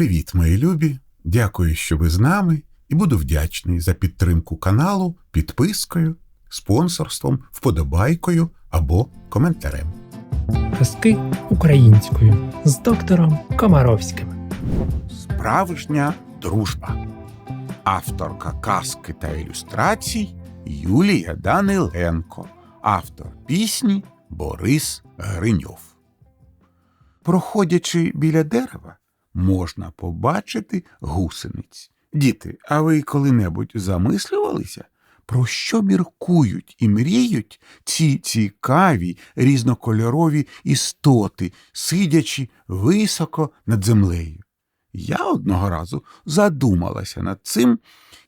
Привіт, мої любі! Дякую, що ви з нами, і буду вдячний за підтримку каналу підпискою, спонсорством, вподобайкою або коментарем. Казки українською з доктором Комаровським. Справжня дружба. Авторка казки та ілюстрацій Юлія Даниленко, автор пісні Борис Гриньов. Проходячи біля дерева, можна побачити гусениць. Діти, а ви коли-небудь замислювалися, про що міркують і мріють ці цікаві різнокольорові істоти, сидячи високо над землею? Я одного разу задумалася над цим,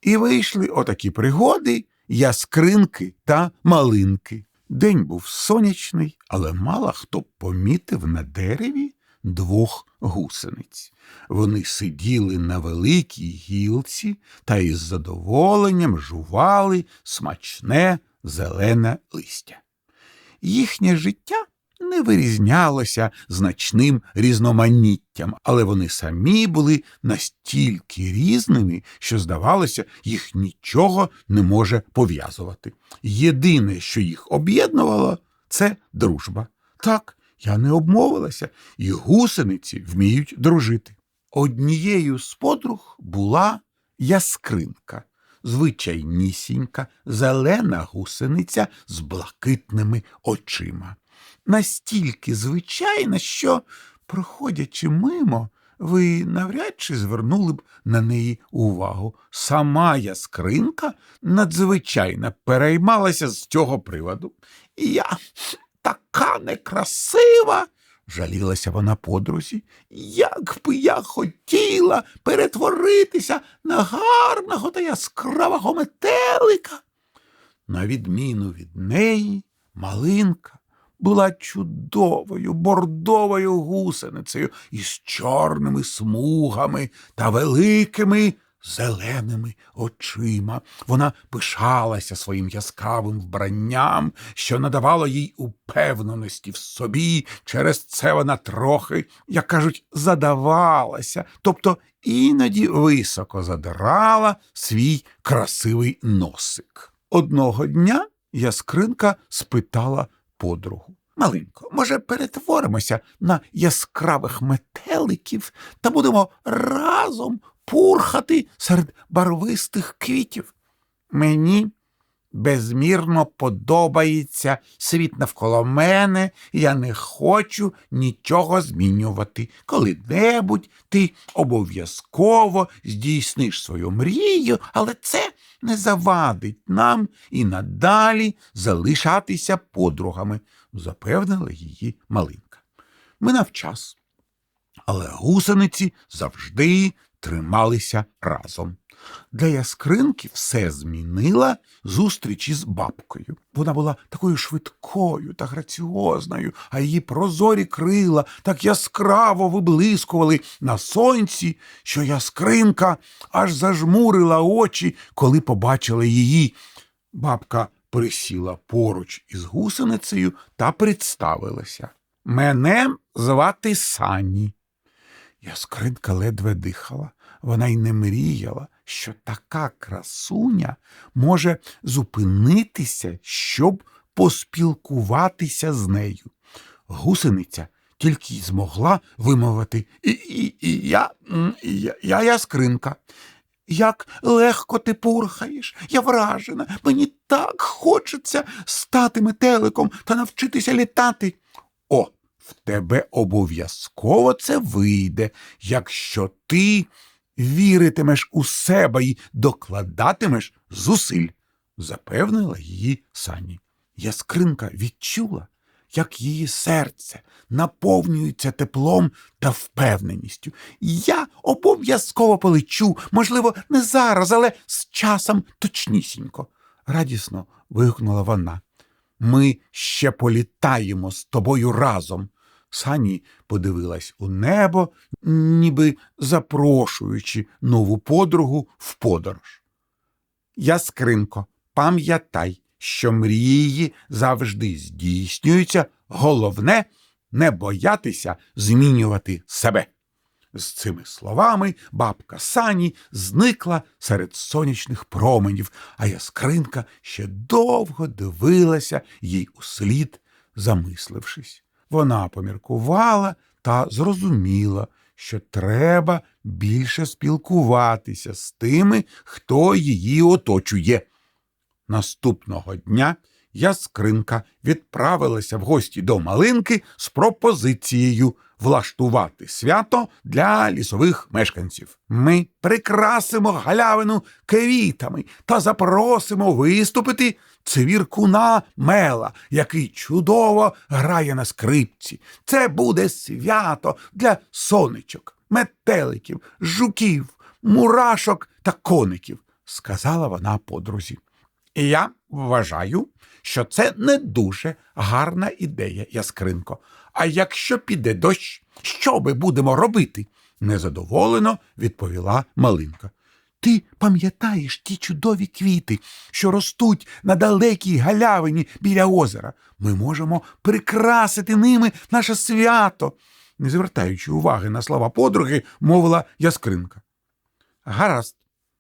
і вийшли отакі пригоди, яскринки та малинки. День був сонячний, але мало хто помітив на дереві двох гусениць. Вони сиділи на великій гілці та із задоволенням жували смачне зелене листя. Їхнє життя не вирізнялося значним різноманіттям, але вони самі були настільки різними, що, здавалося, їх нічого не може пов'язувати. Єдине, що їх об'єднувало, це дружба. Так, я не обмовилася, і гусениці вміють дружити. Однією з подруг була яскринка, звичайнісінька, зелена гусениця з блакитними очима. Настільки звичайна, що, проходячи мимо, ви навряд чи звернули б на неї увагу. Сама яскринка надзвичайно переймалася з цього приводу. І Я така некрасива, жалілася вона подрузі, як би я хотіла перетворитися на гарного та яскравого метелика. На відміну від неї, малинка була чудовою бордовою гусеницею із чорними смугами та великими зеленими очима. Вона пишалася своїм яскравим вбранням, що надавало їй упевненості в собі. Через це вона трохи, як кажуть, задавалася, тобто іноді високо задирала свій красивий носик. Одного дня яскринка спитала подругу. Малинко, може, перетворимося на яскравих метеликів та будемо разом пурхати серед барвистих квітів. Мені безмірно подобається світ навколо мене, я не хочу нічого змінювати. Коли-небудь ти обов'язково здійсниш свою мрію, але це не завадить нам і надалі залишатися подругами, запевнила її малинка. Минав час, але гусениці завжди трималися разом. Для яскринки все змінила зустріч із бабкою. Вона була такою швидкою та граціозною, а її прозорі крила так яскраво виблискували на сонці, що яскринка аж зажмурила очі, коли побачила її. Бабка присіла поруч із гусеницею та представилася. Мене звати Санні. Яскринка ледве дихала. Вона й не мріяла, що така красуня може зупинитися, щоб поспілкуватися з нею. Гусениця тільки й змогла вимовити і, і, і я, я, я яскринка. Як легко ти пурхаєш, я вражена, мені так хочеться стати метеликом та навчитися літати. О, в тебе обов'язково це вийде, якщо ти віритимеш у себе і докладатимеш зусиль, запевнила її Сані. Яскринка відчула, як її серце наповнюється теплом та впевненістю. Я обов'язково полечу, можливо, не зараз, але з часом точнісінько, радісно вигукнула вона. Ми ще політаємо з тобою разом. Сані подивилась у небо, ніби запрошуючи нову подругу в подорож. Яскринко, пам'ятай, що мрії завжди здійснюються, головне не боятися змінювати себе. З цими словами бабка Сані зникла серед сонячних променів, а яскринка ще довго дивилася їй услід, замислившись. Вона поміркувала та зрозуміла, що треба більше спілкуватися з тими, хто її оточує. Наступного дня яскринка відправилася в гості до малинки з пропозицією влаштувати свято для лісових мешканців. Ми прикрасимо галявину квітами та запросимо виступити цвіркуна Мела, який чудово грає на скрипці. Це буде свято для сонечок, метеликів, жуків, мурашок та коників, сказала вона подрузі. І я вважаю, що це не дуже гарна ідея, яскринко. А якщо піде дощ, що ми будемо робити? незадоволено відповіла малинка. Ти пам'ятаєш ті чудові квіти, що ростуть на далекій галявині біля озера. Ми можемо прикрасити ними наше свято, не звертаючи уваги на слова подруги, мовила яскринка. Гаразд,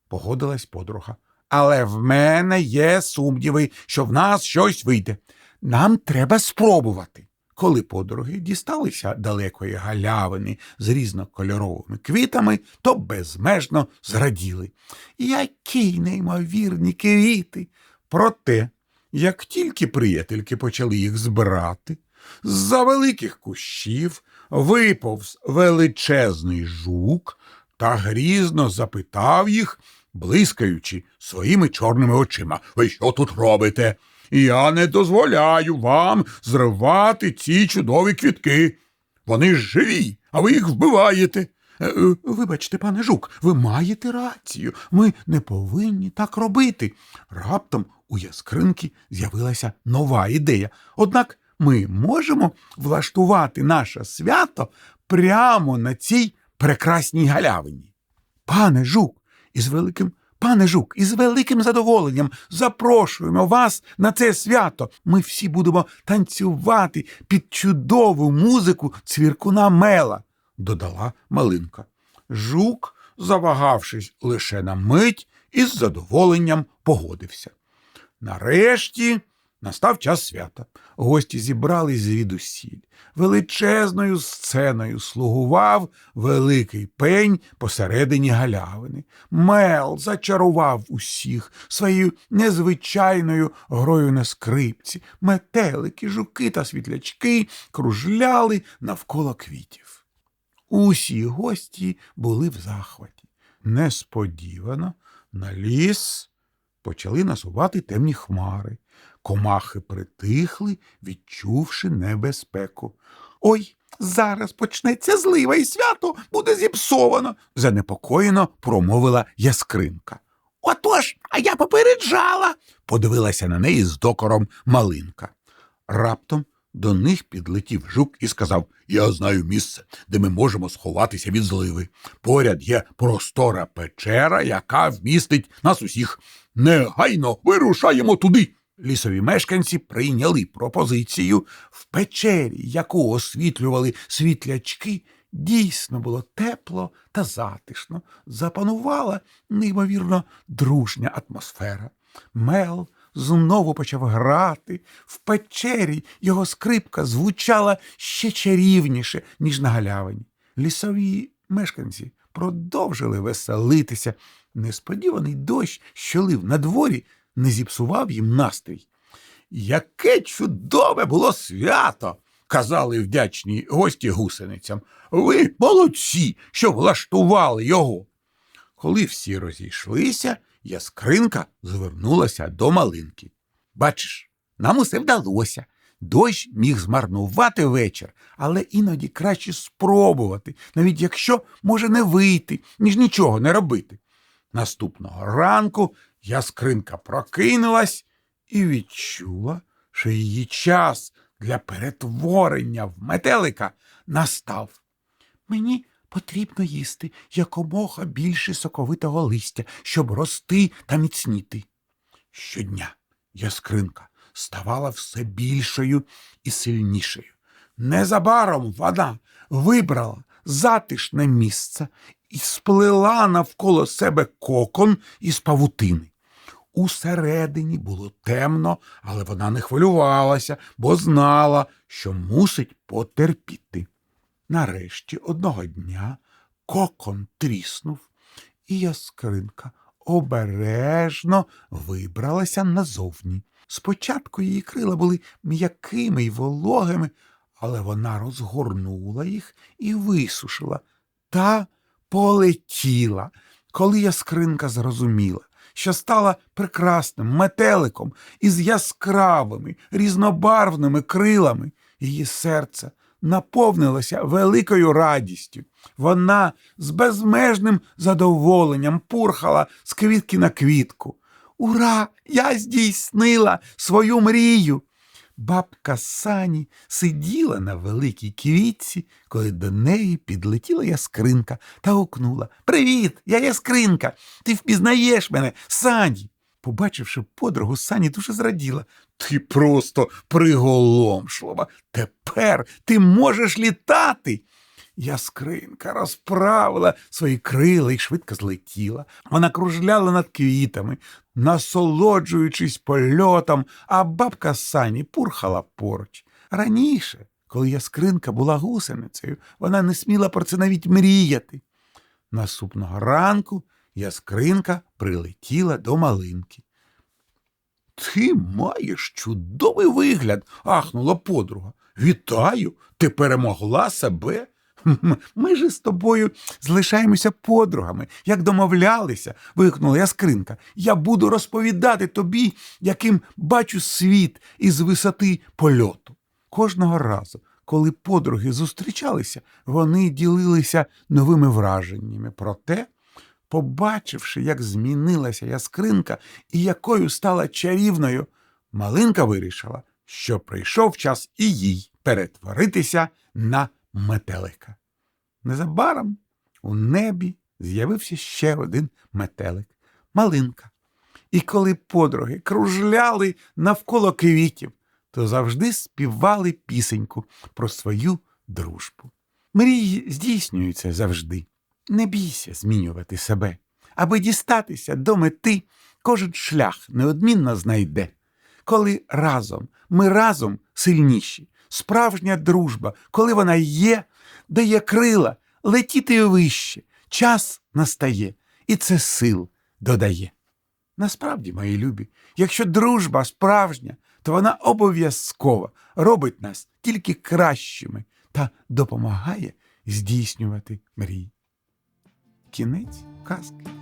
погодилась подруга. Але в мене є сумніви, що в нас щось вийде. Нам треба спробувати. Коли подруги дісталися далекої галявини з різнокольоровими квітами, то безмежно зраділи. Які неймовірні квіти! Проте, як тільки приятельки почали їх збирати, з-за великих кущів виповз величезний жук та грізно запитав їх, блискаючи своїми чорними очима. Ви що тут робите? Я не дозволяю вам зривати ці чудові квітки. Вони ж живі, а ви їх вбиваєте. Е, е, Вибачте, пане жук, ви маєте рацію. Ми не повинні так робити. Раптом у яскринки з'явилася нова ідея. Однак ми можемо влаштувати наше свято прямо на цій прекрасній галявині. Пане жук, із великим пане жук, із великим задоволенням запрошуємо вас на це свято. Ми всі будемо танцювати під чудову музику цвіркуна Мела, додала малинка. Жук, завагавшись лише на мить, із задоволенням погодився. Нарешті настав час свята. Гості зібрались звідусіль. Величезною сценою слугував великий пень посередині галявини. Мел зачарував усіх своєю незвичайною грою на скрипці. Метелики, жуки та світлячки кружляли навколо квітів. Усі гості були в захваті. Несподівано на ліс почали насувати темні хмари. Комахи притихли, відчувши небезпеку. Ой, зараз почнеться злива, і свято буде зіпсовано, занепокоєно промовила яскринка. Отож, а я попереджала, подивилася на неї з докором малинка. Раптом до них підлетів жук і сказав Я знаю місце, де ми можемо сховатися від зливи. Поряд є простора печера, яка вмістить нас усіх. Негайно вирушаємо туди. Лісові мешканці прийняли пропозицію в печері, яку освітлювали світлячки. Дійсно було тепло та затишно, запанувала неймовірно дружня атмосфера. Мел знову почав грати. В печері його скрипка звучала ще чарівніше, ніж на галявині. Лісові мешканці продовжили веселитися. Несподіваний дощ, що лив на дворі, не зіпсував їм настрій. Яке чудове було свято! казали вдячні гості гусеницям. Ви молодці, що влаштували його. Коли всі розійшлися, яскринка звернулася до малинки. Бачиш, нам усе вдалося. Дощ міг змарнувати вечір, але іноді краще спробувати, навіть якщо може не вийти, ніж нічого не робити. Наступного ранку яскринка прокинулась і відчула, що її час для перетворення в метелика настав. Мені потрібно їсти якомога більше соковитого листя, щоб рости та міцніти. Щодня яскринка ставала все більшою і сильнішою. Незабаром вона вибрала затишне місце і сплела навколо себе кокон із павутини. Усередині було темно, але вона не хвилювалася, бо знала, що мусить потерпіти. Нарешті одного дня кокон тріснув, і яскринка обережно вибралася назовні. Спочатку її крила були м'якими й вологими, але вона розгорнула їх і висушила та полетіла, коли яскринка зрозуміла, що стала прекрасним метеликом із яскравими різнобарвними крилами. Її серце наповнилося великою радістю. Вона з безмежним задоволенням пурхала з квітки на квітку. Ура! Я здійснила свою мрію. Бабка Сані сиділа на великій квітці, коли до неї підлетіла яскринка та гукнула Привіт, я яскринка. Ти впізнаєш мене, Сані. Побачивши подругу, Сані дуже зраділа. Ти просто приголомшлива. Тепер ти можеш літати. Яскринка розправила свої крила і швидко злетіла. Вона кружляла над квітами, насолоджуючись польотом, а бабка Сані пурхала поруч. Раніше, коли яскринка була гусеницею, вона не сміла про це навіть мріяти. Наступного ранку яскринка прилетіла до малинки. Ти маєш чудовий вигляд, ахнула подруга. Вітаю, ти перемогла себе. «М- Ми ж з тобою залишаємося подругами, як домовлялися, вигукнула яскринка. Я буду розповідати тобі, яким бачу світ із висоти польоту. Кожного разу, коли подруги зустрічалися, вони ділилися новими враженнями про те, побачивши, як змінилася яскринка і якою стала чарівною, малинка вирішила, що прийшов час і їй перетворитися на метелика. Незабаром у небі з'явився ще один метелик малинка. І коли подруги кружляли навколо квітів, то завжди співали пісеньку про свою дружбу. Мрії здійснюються завжди. Не бійся змінювати себе. Аби дістатися до мети, кожен шлях неодмінно знайде. Коли разом, ми разом сильніші, справжня дружба, коли вона є, дає крила, летіти вище, час настає, і це сил додає. Насправді, мої любі, якщо дружба справжня, то вона обов'язково робить нас тільки кращими та допомагає здійснювати мрії. Кінець казки.